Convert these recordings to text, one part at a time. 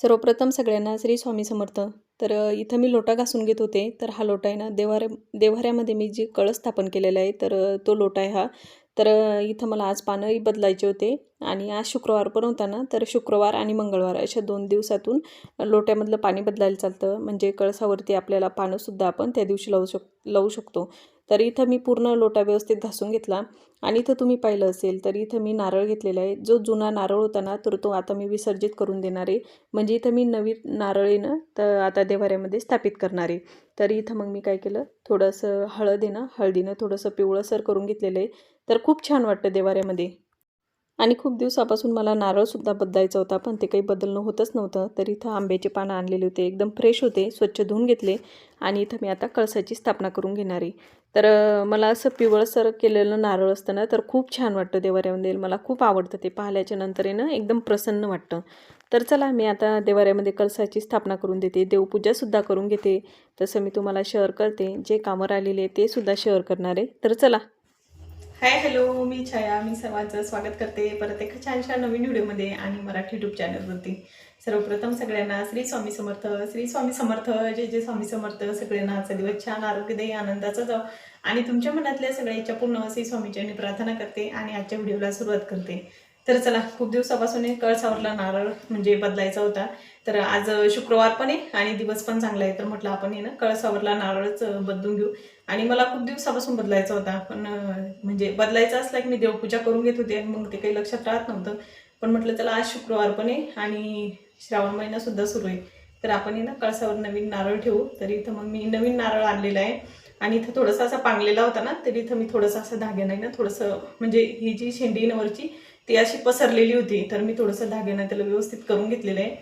सर्वप्रथम सगळ्यांना श्री स्वामी समर्थ. तर इथं मी लोटा घासून घेत होते. तर हा लोटा आहे ना देवाऱ्या देवाऱ्यामध्ये मी जी कळस स्थापन केलेला आहे तर तो लोटा आहे हा. तर इथं मला आज पानंही बदलायचे होते आणि आज शुक्रवार पण होता ना तर शुक्रवार आणि मंगळवार अशा दोन दिवसातून लोट्यामधलं पाणी बदलायला चालतं. म्हणजे कळसावरती आपल्याला पानंसुद्धा आपण त्या दिवशी लावू शक लावू शकतो. तर इथं मी पूर्ण लोटा व्यवस्थित घासून घेतला आणि इथं तुम्ही पाहिलं असेल तर इथं मी नारळ घेतलेला आहे. जो जुना नारळ होता ना तर तो आता मी विसर्जित करून देणार आहे. म्हणजे इथं मी नवीन नारळीनं तर आता देवाऱ्यामध्ये स्थापित करणार आहे. तर इथं मग मी काय केलं? थोडंसं हळद आहे ना हळदीनं थोडंसं पिवळंसर करून घेतलेलं आहे. तर खूप छान वाटतं देवाऱ्यामध्ये. आणि खूप दिवसापासून मला नारळसुद्धा बदलायचा होता पण ते काही बदलणं होतच नव्हतं. तर इथं आंब्याचे पानं आणलेले होते एकदम फ्रेश होते स्वच्छ धुवून घेतले आणि इथं मी आता कळसाची स्थापना करून घेणार आहे. तर मला असं पिवळसर केलेलं नारळ असतं ना तर खूप छान वाटतं देवाऱ्यामध्ये. मला खूप आवडतं ते पाहिल्याच्या नंतर आहे ना एकदम प्रसन्न वाटतं. तर चला मी आता देवाऱ्यामध्ये कळसाची स्थापना करून देते. देवपूजासुद्धा करून घेते. तसं मी तुम्हाला शेअर करते. जे कामं राहिलेले ते सुद्धा शेअर करणार आहे. तर चला. हाय हॅलो मी छाया. मी सर्वांचं स्वागत करते. परत एका छानशा नवीन व्हिडिओमध्ये आणि मराठी यूट्यूब चॅनलवरती सर्वप्रथम सगळ्यांना श्री स्वामी समर्थ. श्री स्वामी समर्थ जय जय स्वामी समर्थ. सगळ्यांना आजचा दिवस छान आरोग्यदायी आनंदाचा जाऊ आणि तुमच्या मनातल्या सगळ्या इच्छा पूर्ण श्री स्वामीच्यानी प्रार्थना करते आणि आजच्या व्हिडिओला सुरुवात करते. तर चला खूप दिवसापासून कळ कळसावरला नारळ म्हणजे बदलायचा होता. तर आज शुक्रवार पण आहे आणि दिवस पण चांगला आहे. तर म्हटलं आपण हे ना कळसावरला नारळच बदलून घेऊ. आणि मला खूप दिवसापासून बदलायचा होता. पण म्हणजे बदलायचा असला की मी देवपूजा करून घेत होते आणि मग ते काही लक्षात राहत नव्हतं. पण म्हटलं चला आज शुक्रवार पण आहे आणि श्रावण महिना सुद्धा सुरू आहे. तर आपण ना कळसावर नवीन नारळ ठेवू. तर इथं मग मी नवीन नारळ आणलेला आहे. आणि इथं थोडासा असा पांगलेला होता ना तर इथं मी थोडंसं असं धाग्यानं ना थोडंसं म्हणजे ही जी शेंडी वरची ती अशी पसरलेली होती. तर मी थोडंसं धाग्यानं त्याला व्यवस्थित करून घेतलेलं आहे.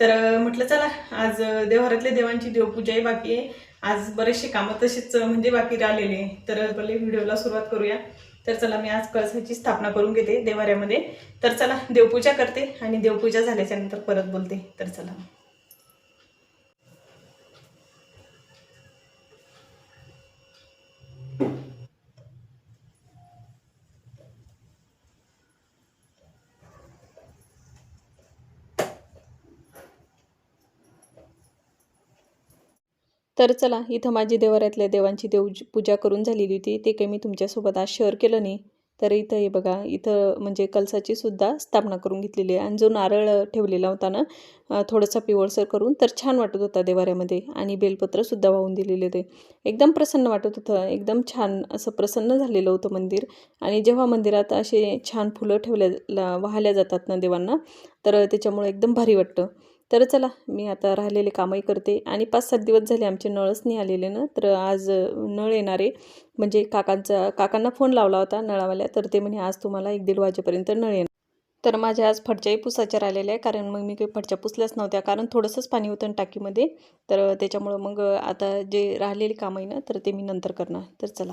तर म्हटलं चला आज देवारातल्या देवांची देवपूजाही बाकी आहे. आज बरेचसे कामं तसेच म्हणजे बाकी राहिलेले. तर पहिले व्हिडिओला सुरुवात करूया. तर चला मी आज कळसाची स्थापना करून घेते देवाऱ्यामध्ये. तर चला देवपूजा करते आणि देवपूजा झाल्याच्यानंतर परत बोलते. तर चला. तर चला इथं माझी देवाऱ्यातल्या देवांची देव पूजा करून झालेली होती. ते काही मी तुमच्यासोबत आज शेअर केलं नाही. तर इथं हे बघा इथं म्हणजे कलसाची सुद्धा स्थापना करून घेतलेली आहे. आणि जो नारळ ठेवलेला होता ना थोडंसं थोडासा पिवळसर करून तर छान वाटत होता देवाऱ्यामध्ये. आणि बेलपत्रसुद्धा वाहून दिलेले होते एकदम प्रसन्न वाटत होतं. एकदम छान असं प्रसन्न झालेलं होतं मंदिर. आणि जेव्हा मंदिरात असे छान फुलं ठेवल्या वाहल्या जातात ना देवांना तर त्याच्यामुळे एकदम भारी वाटतं. तर चला मी आता राहिलेले कामही करते. आणि पाच सात दिवस झाले आमचे नळच नाही आलेले ना तर आज नळ येणारे म्हणजे काकांचा काकांना फोन लावला होता नळावाल्या तर ते म्हणे आज तुम्हाला एक दीड वाजेपर्यंत नळ येणार. तर माझ्या आज फडच्याही पुसायच्या राहिलेल्या आहे कारण मग मी काही फडच्या पुसल्याच नव्हत्या. कारण थोडंसंच पाणी होतं टाकीमध्ये तर त्याच्यामुळं मग आता जे राहिलेली कामं आहे ना तर ते मी नंतर करणार. तर चला.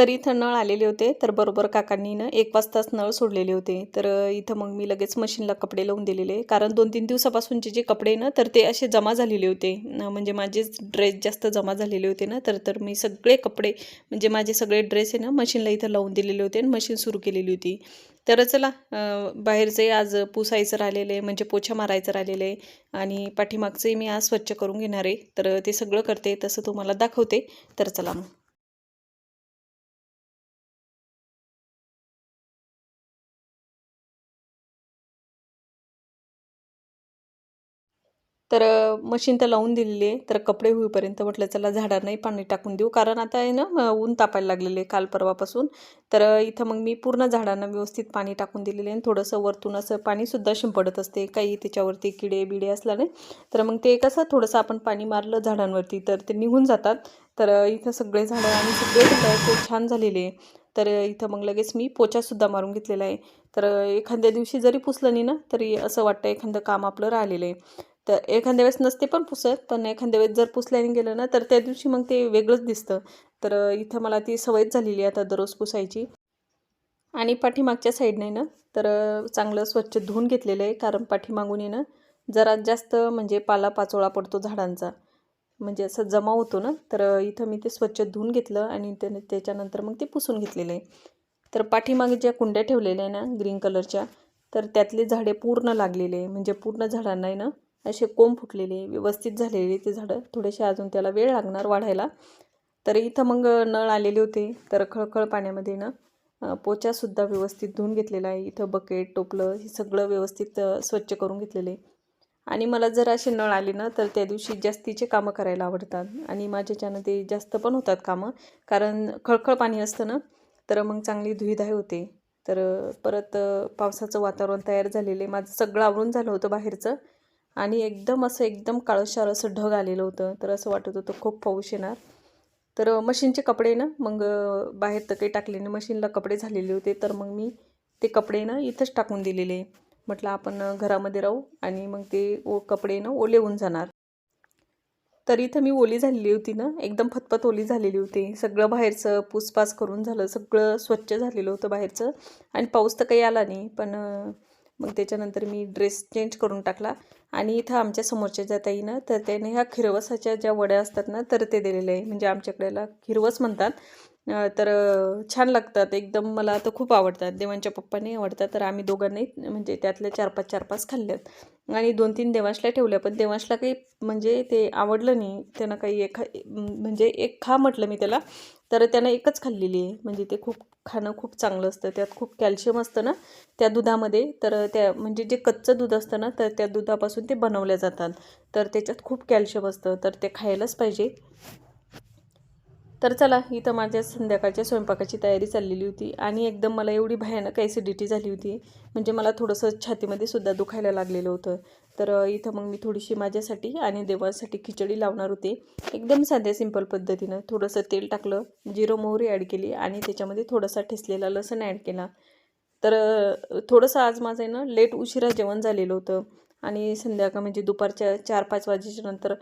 तर इथं नळ आलेले होते तर बरोबर काकांनी ना एक वाजताच नळ सोडलेले होते. तर इथं मग मी लगेच मशीनला कपडे लावून दिलेले. कारण दोन तीन दिवसापासूनचे जे कपडे ना तर ते असे जमा झालेले होते. न, म्हणजे माझेच ड्रेस जास्त जमा झालेले होते ना तर तर मी सगळे कपडे म्हणजे माझे सगळे ड्रेस आहे ना मशीनला इथं लावून दिलेले होते आणि मशीन सुरू केलेली होती. तर चला बाहेरचे आज पुसायचं राहिलेलं आहे म्हणजे पोछा मारायचं राहिलेलं आहे आणि पाठीमागचंही मी आज स्वच्छ करून घेणार आहे. तर ते सगळं करते तसं तुम्हाला दाखवते. तर चला मग. तर मशीन तर लावून दिलेली आहे. तर कपडे होईपर्यंत म्हटलं चला झाडांनाही पाणी टाकून देऊ. कारण आता आहे ना ऊन तापायला लागलेले काल परवापासून. तर इथं मग मी पूर्ण झाडांना व्यवस्थित पाणी टाकून दिलेले आहे. आणि थोडंसं वरतून असं पाणीसुद्धा शिंपडत असते. काही त्याच्यावरती किडे बिडे असल्याने तर मग ते कसं थोडंसं आपण पाणी मारलं झाडांवरती तर ते निघून जातात. तर इथं सगळे झाडं आणि सगळे झाडं ते छान झालेले आहे. तर इथं मग लगेच मी पोचासुद्धा मारून घेतलेला आहे. तर एखाद्या दिवशी जरी पुसलं नाही ना तरी असं वाटतं एखादं काम आपलं राहिलेलं आहे. तर एखाद्या वेळेस नसते पण पुसत पण एखाद्या वेळेस जर पुसल्याने गेलं ना तर त्या दिवशी मग ते वेगळंच दिसतं. तर इथं मला ती सवयच झालेली आहे आता दररोज पुसायची. आणि पाठीमागच्या साईडने ना तर चांगलं स्वच्छ धुवून घेतलेलं आहे कारण पाठीमागून येणं ना जरा जास्त म्हणजे पाला पाचोळा पडतो झाडांचा. म्हणजे असं जमा होतो ना तर इथं मी ते स्वच्छ धुवून घेतलं आणि त्याने त्याच्यानंतर मग ते पुसून घेतलेलं आहे. तर पाठीमागे ज्या कुंड्या ठेवलेल्या आहे ना ग्रीन कलरच्या तर त्यातले झाडे पूर्ण लागलेले म्हणजे पूर्ण झाडांना आहे ना असे कोंब फुटलेले व्यवस्थित झालेले ते झाडं. थोडेसे अजून त्याला वेळ लागणार वाढायला. तर इथं मग नळ आलेले होते. तर खळखळ पाण्यामध्ये ना पोचासुद्धा व्यवस्थित धुवून घेतलेला आहे. इथं बकेट टोपलं हे सगळं व्यवस्थित स्वच्छ करून घेतलेले. आणि मला जर असे नळ आले ना तर त्या दिवशी जास्तीचे कामं करायला आवडतात. आणि माझ्याच्यानं ते जास्त पण होतात कामं. कारण खळखळ पाणी असतं ना तर मग चांगली धुईधाय होते. तर परत पावसाचं वातावरण तयार झालेलं. आहे माझं सगळं आवरून झालं होतं बाहेरचं. आणि एकदम असं एकदम काळशार असं ढग आलेलं होतं. तर असं वाटत होतं खूप पाऊस येणार. तर मशीनचे कपडे ना मग बाहेर तर काही टाकले नाही. मशीनला कपडे झालेले होते. तर मग मी ते कपडे ना इथंच टाकून दिलेले. म्हटलं आपण घरामध्ये राहू आणि मग ते ओ कपडे ना ओले होऊन जाणार. तर इथं मी ओली झालेली होती ना एकदम फतफत ओली झालेली होती. सगळं बाहेरचं पूसपास करून झालं. सगळं स्वच्छ झालेलं होतं बाहेरचं. आणि पाऊस तर काही आला नाही पण मग त्याच्यानंतर मी ड्रेस चेंज करून टाकला. आणि इथं आमच्या समोरच्या ज्या ताईनं तर त्याने ह्या खिरवसाच्या ज्या वड्या असतात ना तर ते दिलेले आहे. म्हणजे आमच्याकडेला खिरवस म्हणतात. तर छान लागतात. एकदम मला तर खूप आवडतात. देवांच्या पप्पाने आवडतात. तर आम्ही दोघांनी म्हणजे त्यातल्या चार पाच चार पाच खाल्ल्यात. आणि दोन तीन देवांशला ठेवल्या. पण देवांशला काही म्हणजे ते आवडलं नाही. त्यानं काही एखा म्हणजे एक खा म्हटलं मी त्याला. तर त्यानं एकच खाल्लेली आहे. म्हणजे ते खूप खाणं खूप चांगलं असतं. त्यात खूप कॅल्शियम असतं ना त्या दुधामध्ये. तर त्या म्हणजे जे कच्चं दूध असतं ना तर त्या दुधापासून ते बनवल्या जातात. तर त्याच्यात खूप कॅल्शियम असतं. तर ते खायलाच पाहिजे. तर चला इथं माझ्या संध्याकाळच्या स्वयंपाकाची तयारी चाललेली होती आणि एकदम मला एवढी भयानक ॲसिडिटी झाली होती. म्हणजे मला थोडंसं छातीमध्ये सुद्धा दुखायला लागलेलं होतं. तर इथं मग मी थोडीशी माझ्यासाठी आणि देवासाठी खिचडी लावणार होते. एकदम साध्या सिंपल पद्धतीनं थोडंसं तेल टाकलं जिरो मोहरी ॲड केली आणि त्याच्यामध्ये थोडासा ठेसलेला लसण ॲड केला. तर थोडंसं आज माझं आहे ना लेट उशिरा जेवण झालेलं होतं. आणि संध्याकाळ म्हणजे दुपारच्या चार पाच वाजेच्या नंतर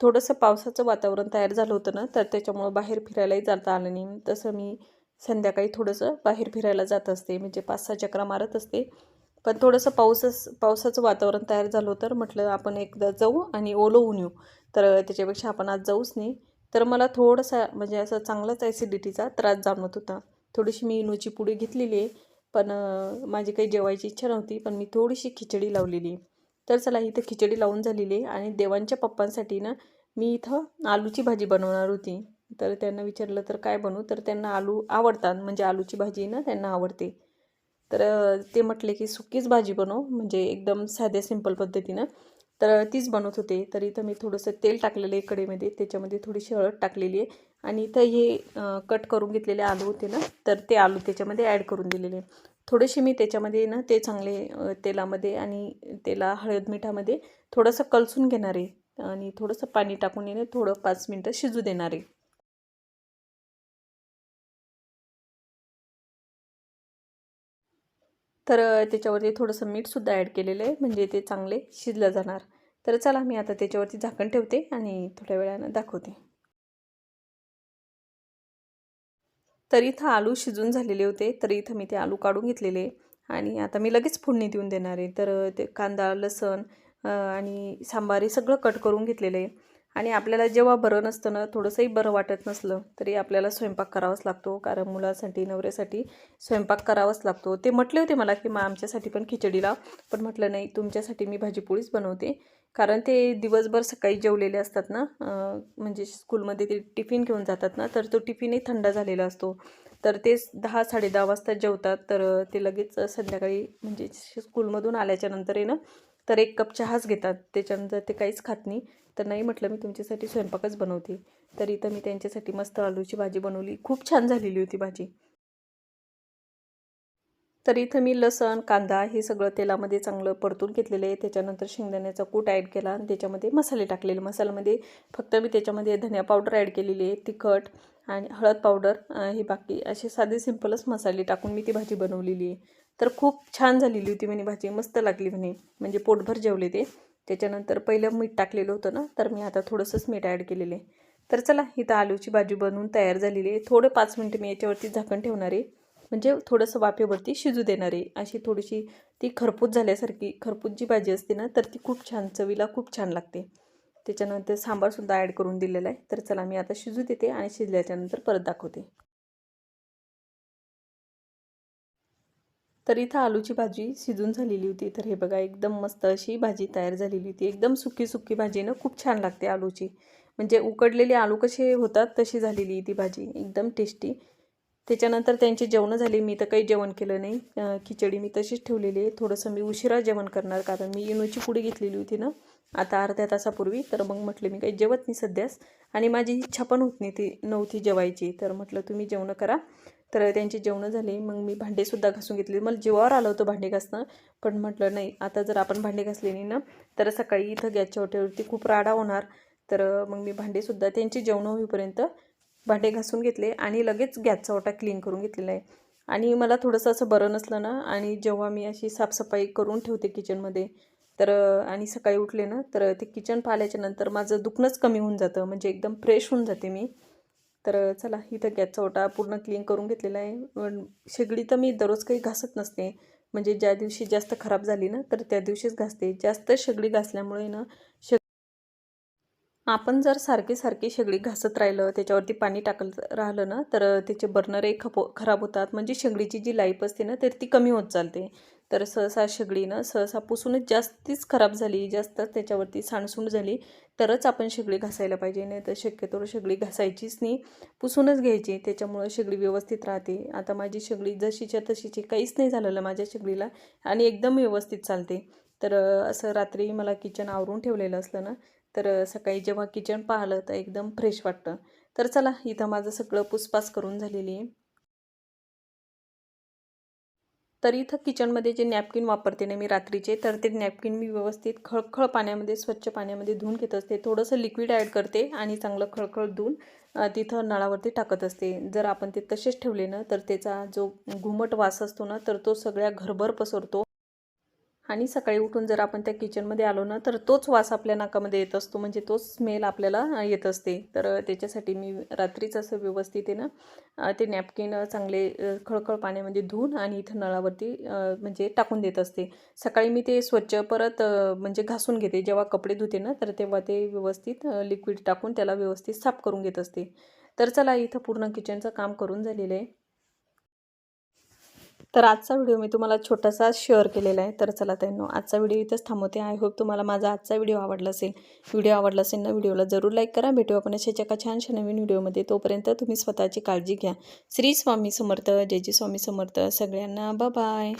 थोडंसं पावसाचं वातावरण तयार झालं होतं ना तर त्याच्यामुळं बाहेर फिरायलाही जाता आलं नाही. तसं मी संध्याकाळी थोडंसं बाहेर फिरायला जात असते. म्हणजे पाच सहा चक्रा मारत असते. पण थोडंसं पाऊसच पावसाचं वातावरण तयार झालं तर म्हटलं आपण एकदा जाऊ आणि ओलवून होऊन येऊ. तर त्याच्यापेक्षा आपण आज जाऊच नाही. तर मला थोडंसं म्हणजे असं चांगलाच ॲसिडिटीचा त्रास जाणवत होता. थोडीशी मी इनोची पुडी घेतलेली आहे. पण माझी काही जेवायची इच्छा नव्हती. पण मी थोडीशी खिचडी लावलेली तर चला इथं खिचडी लावून झालेली आहे आणि देवांच्या पप्पांसाठी ना मी इथं आलूची भाजी बनवणार होती. तर त्यांना विचारलं तर काय बनवू? तर त्यांना आलू आवडतात म्हणजे आलूची भाजी ना त्यांना आवडते. तर ते म्हटले की सुकीच भाजी बनव म्हणजे एकदम साध्या सिंपल पद्धतीनं. तर तीच बनवत होते. तर इथं मी थोडंसं तेल टाकलेलं आहे कढईमध्ये त्याच्यामध्ये थोडीशी हळद टाकलेली आहे. आणि इथं हे कट करून घेतलेले आलू होते ना तर ते आलू त्याच्यामध्ये ॲड करून दिलेले थोडेसे मी त्याच्यामध्ये ना ते चांगले तेलामध्ये आणि तेला हळद मिठामध्ये थोडंसं कलसून घेणार आहे. आणि थोडंसं पाणी टाकून येणे थोडं पाच मिनटं शिजू देणार आहे. तर त्याच्यावरती थोडंसं मीठसुद्धा ॲड केलेलं आहे म्हणजे ते चांगले शिजलं जाणार. तर चला मी आता त्याच्यावरती झाकण ठेवते आणि थोड्या वेळानं दाखवते. तर इथं आलू शिजून झालेले होते तर इथं मी ते आलू काढून घेतलेले. आणि आता मी लगेच फोडणी देऊन देणार आहे. तर ते कांदा लसण आणि सांबार हे सगळं कट करून घेतलेलं आहे. आणि आपल्याला जेव्हा बरं नसतं ना थोडंसंही बरं वाटत नसलं तरी आपल्याला स्वयंपाक करावाच लागतो. कारण मुलासाठी नवऱ्यासाठी स्वयंपाक करावाच लागतो. ते म्हटले होते मला की मग आमच्यासाठी पण खिचडी लाव पण म्हटलं नाही तुमच्यासाठी मी भाजीपोळीच बनवते. कारण ते दिवसभर सकाळी जेवलेले असतात ना म्हणजे स्कूलमध्ये ते टिफिन घेऊन जातात ना तर तो टिफिनही थंड झालेला असतो. तर ते दहा साडे दहा वाजता जेवतात तर ते लगेच संध्याकाळी म्हणजे स्कूलमधून आल्याच्यानंतर आहे ना तर एक कप चहाच घेतात. त्याच्यानंतर ते काहीच खात नाही. तर नाही म्हटलं मी तुमच्यासाठी स्वयंपाकच बनवते. तर इथं मी त्यांच्यासाठी मस्त आलूची भाजी बनवली. खूप छान झालेली होती भाजी. तर इथं मी लसण कांदा हे सगळं तेलामध्ये चांगलं परतून घेतलेलं आहे. त्याच्यानंतर शेंगदाण्याचा कूट ॲड केला आणि त्याच्यामध्ये मसाले टाकलेले. मसाल्यामध्ये फक्त मी त्याच्यामध्ये धनिया पावडर ॲड केलेली आहे तिखट आणि हळद पावडर हे बाकी असे साधे सिंपलच मसाले टाकून मी ती भाजी बनवलेली आहे. तर खूप छान झालेली होती म्हणे भाजी. मस्त लागली म्हणे. म्हणजे पोटभर जेवले ते. त्याच्यानंतर पहिलं मीठ टाकलेलं होतं ना तर मी आता थोडंसंच मीठ ॲड केलेलं आहे. तर चला इथं आलूची भाजी बनवून तयार झालेली आहे. थोडे पाच मिनटं मी याच्यावरती झाकण ठेवणार आहे. म्हणजे थोडंसं वाफेवरती शिजू देणार आहे. अशी थोडीशी ती खरपूस झाल्यासारखी खरपूस जी भाजी असते ना तर ती खूप छान चवीला खूप छान लागते. त्याच्यानंतर सांबारसुद्धा ॲड करून दिलेला आहे. तर चला मी आता शिजू देते आणि शिजल्याच्यानंतर परत दाखवते. तर इथं आलूची भाजी शिजून झालेली होती. तर हे बघा एकदम मस्त अशी भाजी तयार झालेली होती. एकदम सुकी सुकी भाजी ना खूप छान लागते आलूची. म्हणजे उकडलेले आलू कसे होतात तशी झालेली ती भाजी. एकदम टेस्टी त्याच्यानंतर त्यांची जेवणं झाली. मी तर काही जेवण केलं नाही. खिचडी मी तशीच ठेवलेली आहे. थोडंसं मी उशिरा जेवण करणार कारण मी इनोची पुडी घेतलेली होती ना. आता अर्ध्या तासापूर्वी. तर मग म्हटलं मी काही जेवत नाही सध्याच. आणि माझी इच्छा पण होत नाही ती नव्हती जेवायची. तर म्हटलं तुम्ही जेवणं करा. तर त्यांची जेवणं झाली. मग मी भांडेसुद्धा घासून घेतले. मला जेवावर आलं होतं भांडे घासणं. पण म्हटलं नाही आता जर आपण भांडे घासले नाही ना तर सकाळी इथं गॅसच्या ओट्यावरती खूप राडा होणार. तर मग मी भांडेसुद्धा त्यांची जेवणं होईपर्यंत भांडे घासून घेतले आणि लगेच गॅसचा ओटा क्लीन करून घेतलेला आहे. आणि मला थोडंसं असं बरं नसलं ना आणि जेव्हा मी अशी साफसफाई करून ठेवते किचनमध्ये तर आणि सकाळी उठले ना तर ते किचन पाहिल्याच्या नंतर माझं दुखणंच कमी होऊन जातं म्हणजे एकदम फ्रेश होऊन जाते मी. तर चला इथं गॅसचा ओटा पूर्ण क्लीन करून घेतलेला आहे. शेगडी तर मी दररोज काही घासत नसते. म्हणजे ज्या दिवशी जास्त खराब झाली ना तर त्या दिवशीच घासते. जास्त शेगडी घासल्यामुळे ना शेग आपण जर सारखी सारखी शेगडी घासत राहिलं त्याच्यावरती पाणी टाकत राहिलं ना तर त्याचे बर्नरही खपो खराब होतात. म्हणजे शेगडीची जी लाईफ असते ना तर ती कमी होत चालते. तर सहसा शेगडी ना सहसा पुसूनच जास्तीच खराब झाली जास्त त्याच्यावरती सांडसूंड झाली तरच आपण शेगडी घासायला पाहिजे. नाही तर शक्यतो शेगडी घासायचीच नाही पुसूनच घ्यायची. त्याच्यामुळं शेगडी व्यवस्थित राहते. आता माझी शेगडी जशीच्या तशीची काहीच नाही झालेलं माझ्या शेगडीला आणि एकदम व्यवस्थित चालते. तर असं रात्री मला किचन आवरून ठेवलेलं असलं ना तर सकाळी जेव्हा किचन पाहिलं तर एकदम फ्रेश वाटतं. तर चला इथं माझं सगळं पुसपास करून झालेली आहे. तर इथं किचनमध्ये जे नॅपकिन वापरते ना मी रात्रीचे तर ते नॅपकिन मी व्यवस्थित खळखळ पाण्यामध्ये स्वच्छ पाण्यामध्ये धुवून घेत असते. थोडंसं लिक्विड ॲड करते आणि चांगलं खळखळ धुवून तिथं नळावरती टाकत असते. जर आपण ते तसेच ठेवले ना तर त्याचा जो घुमट वास असतो ना तर तो सगळ्या घरभर पसरतो. आणि सकाळी उठून जर आपण त्या किचनमध्ये आलो ना तर तोच वास आपल्या नाकामध्ये येत असतो. म्हणजे तोच स्मेल आपल्याला येत असते. तर त्याच्यासाठी मी रात्रीच असं व्यवस्थित आहे ना ते नॅपकिन चांगले खळखळ पाण्यामध्ये धुवून आणि इथं नळावरती म्हणजे टाकून देत असते. सकाळी मी ते स्वच्छ परत म्हणजे घासून घेते. जेव्हा कपडे धुते ना तर तेव्हा ते व्यवस्थित लिक्विड टाकून त्याला व्यवस्थित साफ करून घेत असते. तर चला इथं पूर्ण किचनचं काम करून झालेलं आहे. तर आजचा व्हिडिओ मी तुम्हाला छोटासा शेअर केलेला आहे. तर चला त्यांनो आजचा व्हिडिओ इथंच थांबवते. आय होप तुम्हाला माझा आजचा व्हिडिओ आवडला असेल. व्हिडिओ आवडला असेल ना व्हिडिओला जरूर लाईक करा. भेटू आपण अशाच एका छानशा नवीन व्हिडिओमध्ये. तोपर्यंत तुम्ही स्वतःची काळजी घ्या. श्री स्वामी समर्थ. जय जी स्वामी समर्थ. सगळ्यांना बाय